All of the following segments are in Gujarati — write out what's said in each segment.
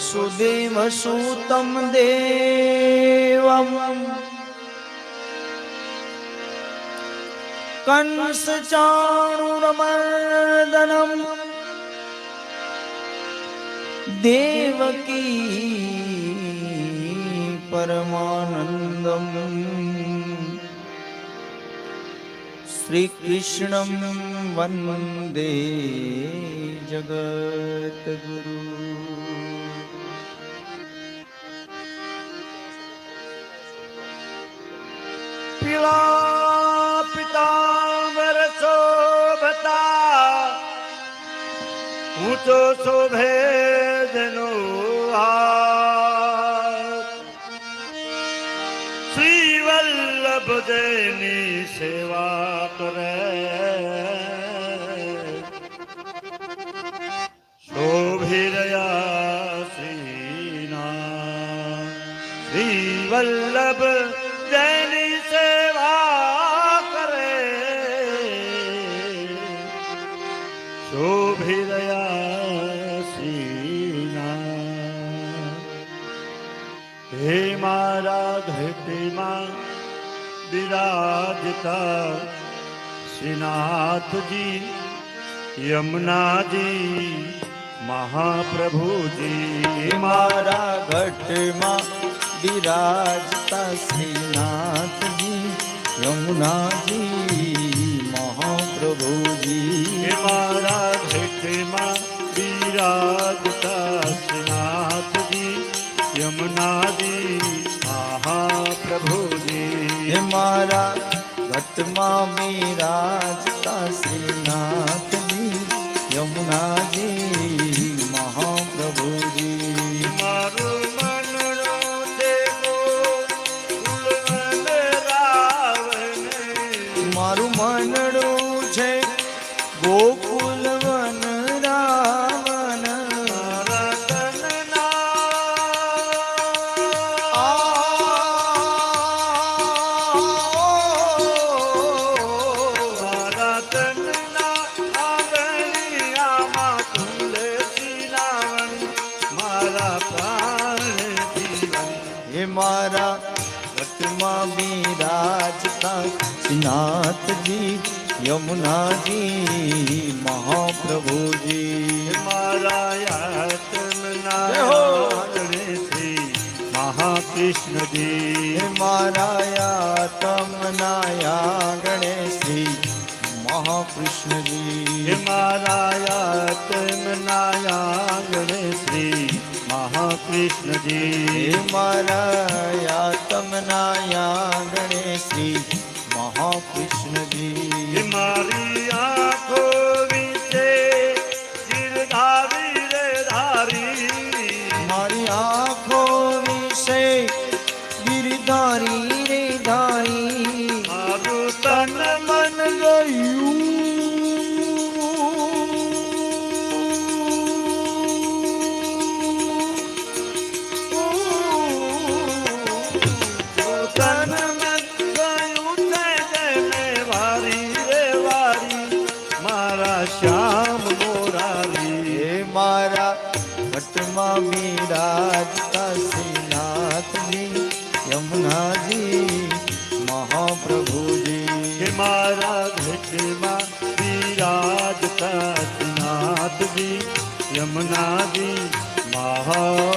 વસુદેવ સુતમ દેવમ. કંસ ચાણુરમર્દનમ દેવકી પરમાનંદમ. શ્રી કૃષ્ણમ વંદે જગતગુરુ પીળા પિતાંબર શોભતા ઊંચો શોભે જનો શ્રી વલ્લભ જેની સેવા કરે બિરાજતા શ્રીનાથજી યમુનાજી મહાપ્રભુજી મારા ઘટમાં બિરાજતા શ્રીનાથજી યમુનાજી મહાપ્રભુજી. મારા ઘટમાં બિરાજતા શ્રીનાથજી યમુનાજી મહાપ્રભુજી. મારા ઘટમાં બિરાજતા શ્રીનાથની યમુનાજી મહાપ્રભુજી મારું મનડું છે ગોકુલ યાતમનાયા ગણેશજી મહાકૃષ્ણજી હે મારા યાતનના ગણેશજી મહાકૃષ્ણજી હે મારા યાતમનાયા ગણેશજી મહાકૃષ્ણજી હે મારી આંખો વિશે યમુનાજી મહાપ્રભુજી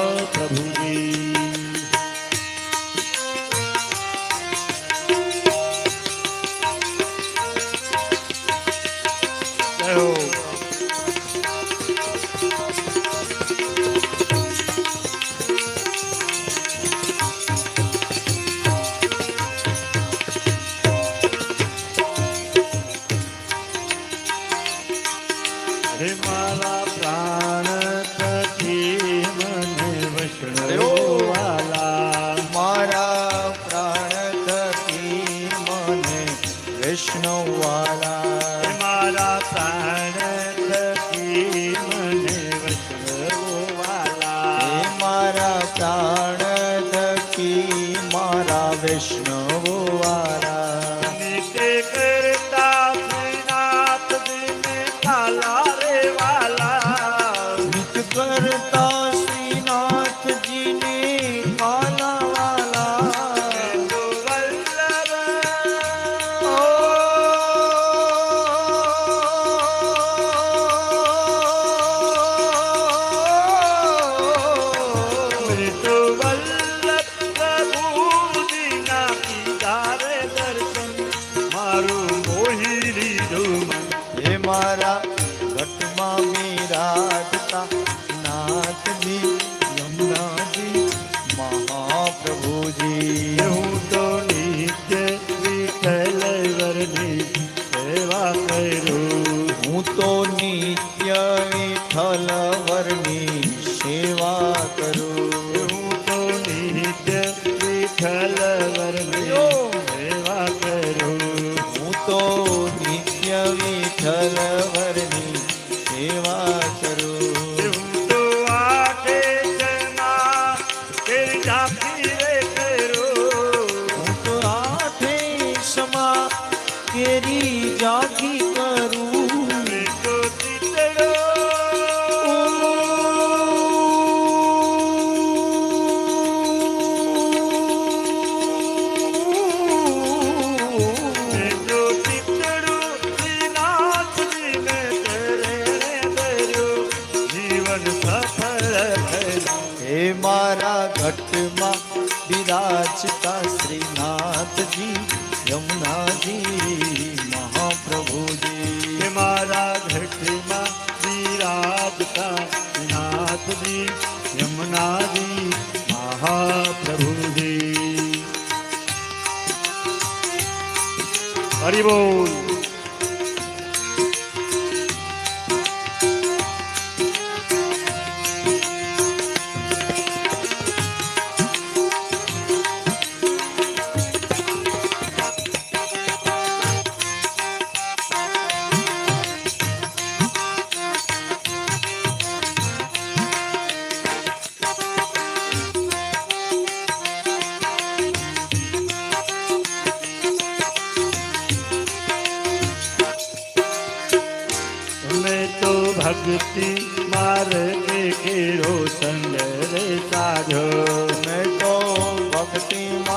પ્રભુજી.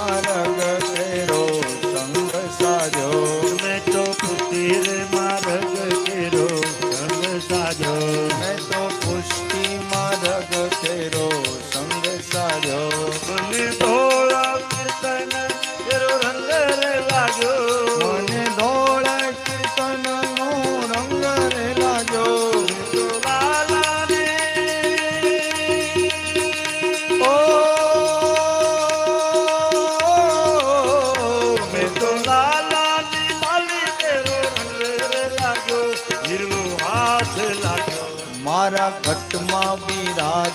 ಸಾರಗ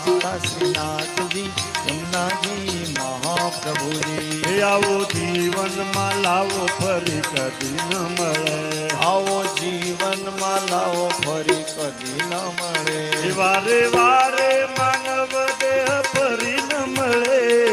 કાશીનાથ યમુનાજી મહાપ્રભુજી. આવો જીવનમાં લાવો ફરી કદી ન મળે. આવો જીવનમાં લાવો ફરી કદી ન મળે. વારે વારે માનવ દેહ ફરી ન મળે.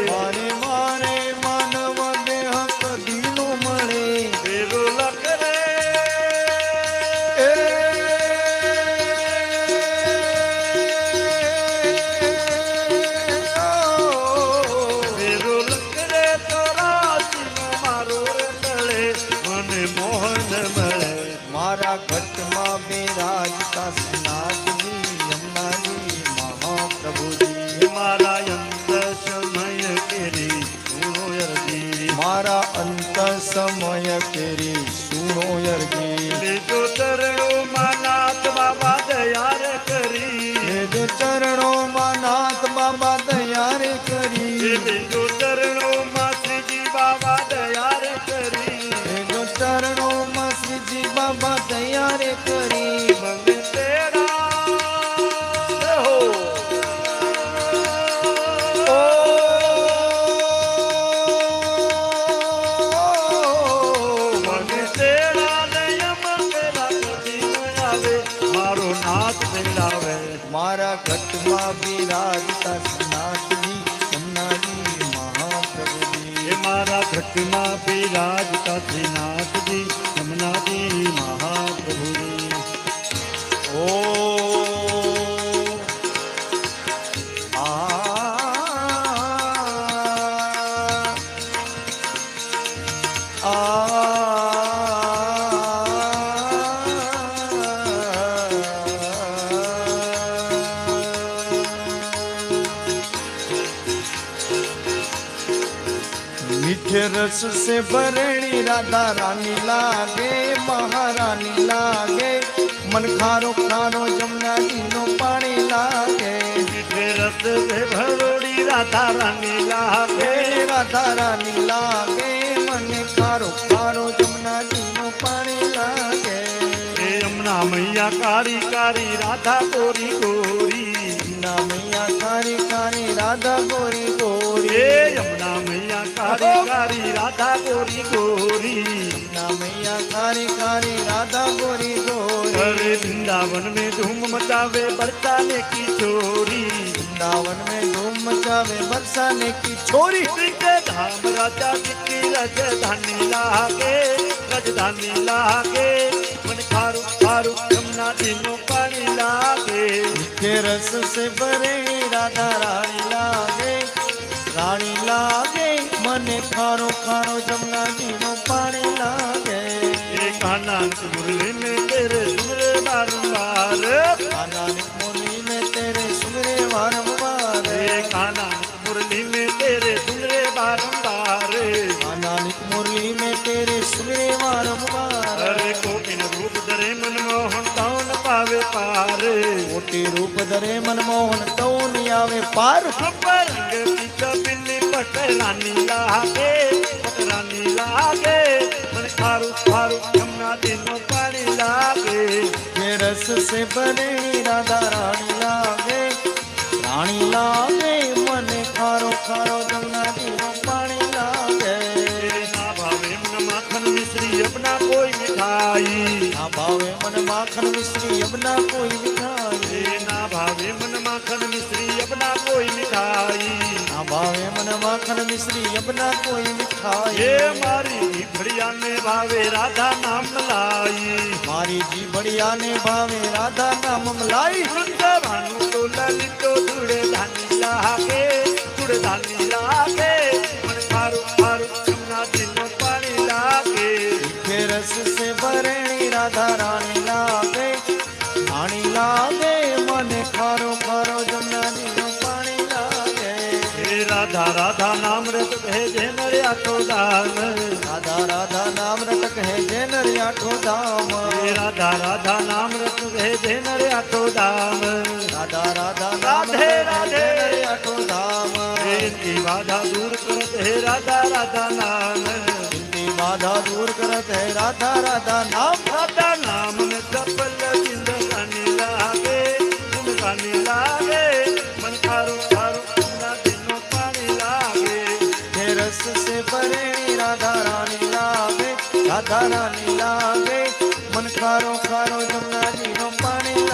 સમય કેરી સુનો અર્ગી લેજો ચરણો માં નાથ બાબા દયાર કરી. લેજો ચરણો માં નાથ બાબા દયાર કરી. લેજો ચરણો માં બાબા દયાર કરી. લેજો ચરણો માં બાબા દયાર मीठे रस से भरणी राधा रानी लागे महारानी लागे मन खारो खारो जमुना नीनो पानी लागे मीठे रस से भरणी राधा रानी लागे राधा रानी लागे मन खारो खारो जमुना नीनो पानी लागे यमुना मैया कारी कारी राधा गोरी गोरी यमुना मैया कारी कारी राधा गोरी गोरी નમૈયા કારી કારી રાધા ગોરી ગોરી નમૈયા કારી કારી રાધા ગોરી ગોરી અરે વૃંદાવન મેં ધૂમ મચાવે બરસાને કી ચોરી વૃંદાવન મેં ધૂમ મચાવે બરસાને કી ચોરી ધામ રાજા કી રાજધાની લાગે રાજધાની લાગે મન ખારું ખારું જમના દિનો પાણી લાગે કે રસ સે ભરે રાધા રાણી લાગે રાણી લાગે મને ખારો ખારો જમનાજીનો પાણી લાગે. એ કાના મુરલીને તેરે સુરે વારંવાર કાના મુરલીને તેરે સુરે વારંવાર એ કાના મુરલીને તેરે સુરે વારંવાર કાના મુરલીને તેરે સુરે વારંવાર અરે કોપિન રૂપ ધરે મનમોહન તાવન પાવે પાર. કોટી રૂપ ધરે મનમોહન તૌન આવે પાર. ખબર કરાની લાગે કરાની લાગે મને ખારું ખારું જમના તેનું પાણી લાગે જે રસ સે બને રાધા રાણી લાગે રાણી લાગે મને ખારો ખારો જમના તેનું પાણી યમના કોઈ મીઠાઈ ના ભાવે મન માખણ મિશ્રી યમના કોઈ મીઠાઈ ના ભાવે મન માખણ મિશ્રી યમના કોઈ મીઠાઈ ના ભાવે મન માખણ મિશ્રી યમના કોઈ મીઠાઈ એ મારી જીભડિયાને ભાવે રાધા નામ લાઈ. મારી જીભડિયાને ભાવે રાધા નામ લાઈ. વૃંદાવાનું તો લલિતો ધૂળે ધાની લાગે ધૂળે ધાની લાગે. ધામ રાધા રાધા રાધે રાધે અટો ધામ દિલની બાધા દૂર કરત હે રાધા રાધા નામ દિલની બાધા દૂર કરત હે રાધા રાધા નામ રાધા નામ ને ચપલ ચિંદરાને લાગે ચિંદરાને લાગે મન તારું તારું ચિંદા તેનો પાણી લાગે હે રસ સે ભરેણી રાધા રાણી લાગે રાધા રાણી લાગે મન ખારો ખારો જમનાજીનો પાણી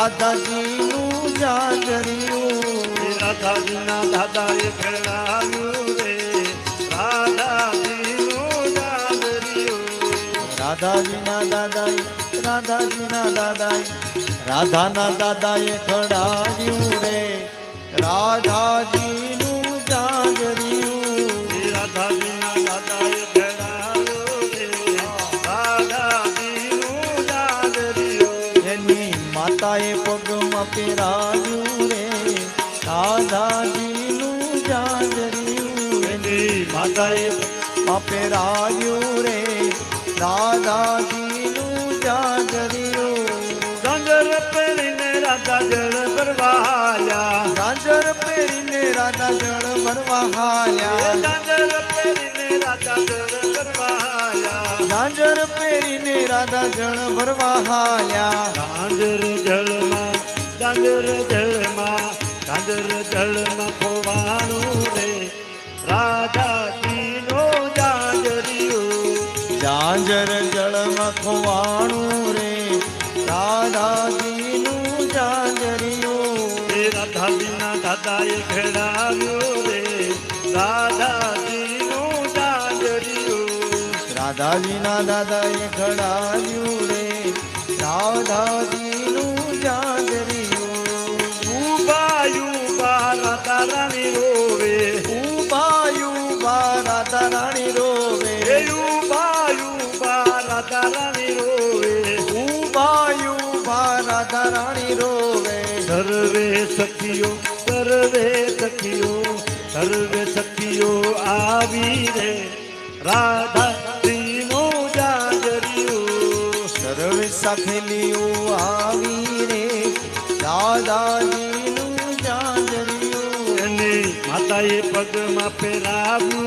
રાધાજીનું જાગર્યું રાધાજીના દાદાએ ખેલાયું રે. રાધાજીનું જાગર્યું રાધાજીના દાદાએ રાધાજીના દાદાએ રાધાના દાદાએ ઘડાયું રે. રાધાજીનું જાગર્યું રાધાજીના પહેરાયું રે. દાદાજીનું જાગર્યું ગાંજર પહેરીને રાધા જળ ભરવાયા ગાંજર પહેરીને રાધા જળ ભરવાયા ગાંજર પહેરીને રાધા જળ કરવાયા ઝાંઝર પહેરીને રાધા જળ ભરવા હાલ્યા. ઝાંઝર જળમાં ગાંજર જળમાં ગાંજર જળમાં રાધાજીના દાદાએ ઘડાવ્યું રે. રાધાજીનું ઝાંઝરિયું ઉબાયું બા રાધા રાણી રોવે. ઉભાયું બા રાતા રાણી રોવે. એ ઉબાયું બા રાતા રાણી રોવે. ઉભાયું બા રાતા રાણી રોવે. સર્વે સખીઓ સર્વે સખીઓ સર્વે સખીઓ આવી રે. રાધા સખેલીઓ આવી રે. દાદાજીનું માતા માતાએ પગમાં પહેરાવ્યું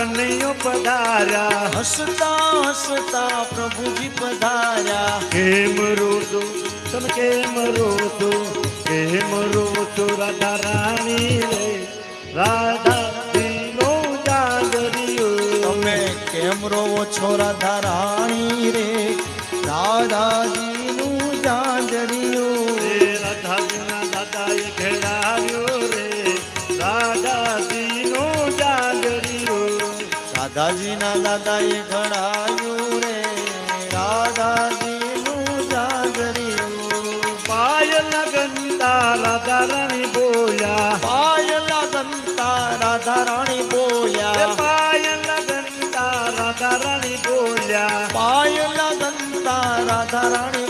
કનૈયો પધાર્યા. હસતા હસતા પ્રભુજી પધાર્યા. કેમ રોતો? તમે કેમ રોતો? કેમ રોતો? રાધા રાણી રે. રાધા દીનો જાગરિયો. તમે કેમ રોવો છો રાધા રાણી રે? દાદાજીનું રાધાજીના દાદાએ ઘડાયું રે. રાધાજીનું જાગર્યું. પાયલ ગંતા રાધા રાણી બોલ્યા. પાયલા ગંતા રાધા રાણી બોલ્યા. પાયલ ગંદા રાધા રાણી બોલ્યા. પાયલા ગંતા રાધા રાણી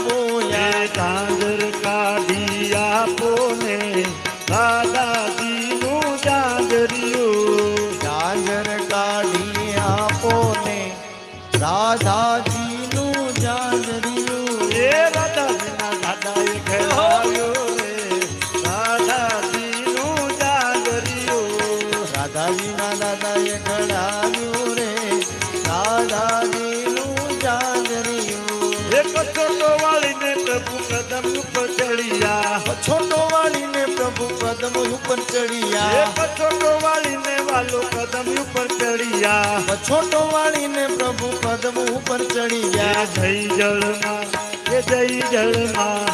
છોટો વાળીને પ્રભુ કદમ ઉપર ચડિયા. છોટો વાળીને વાલો કદમ ઉપર ચડિયા. છોટો વાળીને પ્રભુ કદમ ઉપર ચડિયા. જય જળમાં એ જય જળમાં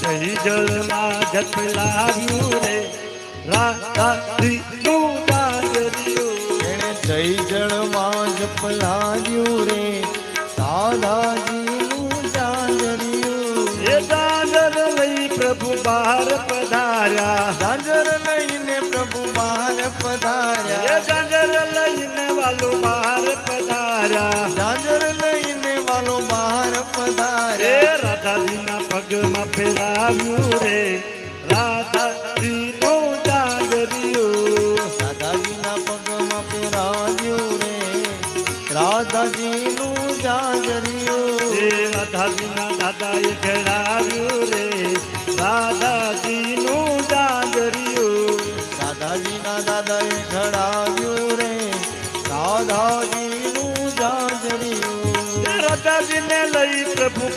જય જળમાં જપ લાવ્યું રે. ઝાંઝરિયું એણે જય જળમાં જપ લાગ્યું રે. દાદાજીનું બહાર પધાર્યા. ઝાંઝર લઈને પ્રભુ બહાર પધાર્યા. ઝાંઝર લઈને વાલો બહાર પધાર્યા. ઝાંઝર લઈને વાલો બહાર પધાર્યા. રાધાજીના પગમાં ફેરાવ્યું રે.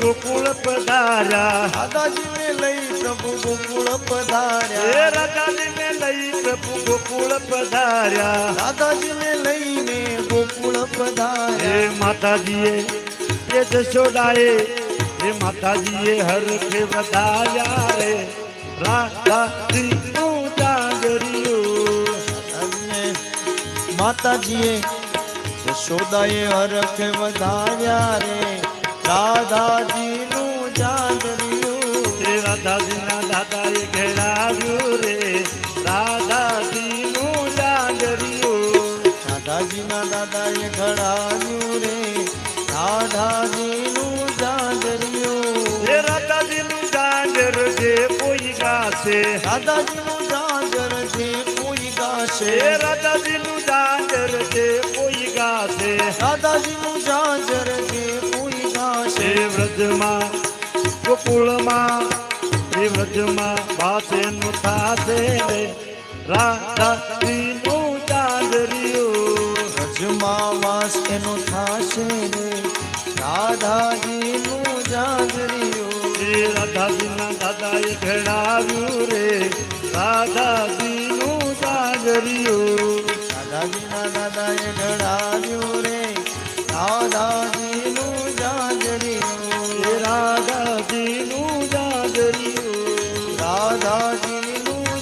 ગોકુળ પધાર્યા. દાદાજીને લઈ પ્રભુ ગોકુળ પધાર્યા. રાધાજીને લઈ પ્રભુ ગોકુળ પધાર્યા. દાદાજીને લઈને ગોકુળ પધાર્યા. માતાજીએ એ જશોદાએ એ માતાજીએ હરખે વધાર્યા રે. રાધાજીનું ઝાંઝરિયું માતાજીએ યશોદાએ હરખ વધાર્યા રે. રાધાજીનું જાજરિયું શ્રી રાધાજીના દાદાએ ઘેરાવ્યું રે. રાધાજીનું જાંજરિયું રાધાજીના દાદાએ ઘડાવ્યું રે. રાધાજીનું જાજરિયું એ રાધાજીનું જાંજર જે કોઈ ગાશે. રાધાજીનું જાજર છે કોઈ ગાશે. રાધાજીનું જાંજર જે કોઈ ગાશે. રાધાજીનું એ વ્રજમાં ગોકુળમાં એ વ્રજમાં ભાષેનું થાશે રે રાધાજીનું જાંજરિયું વ્રજમાં વાસ એનો થાશે રે રાધાજીનું જાજરિયું એ રાધાજીના દાદાએ ઘડાવ્યું રે રાધાજીનું જાગરિયું રાધાજીના દાદાએ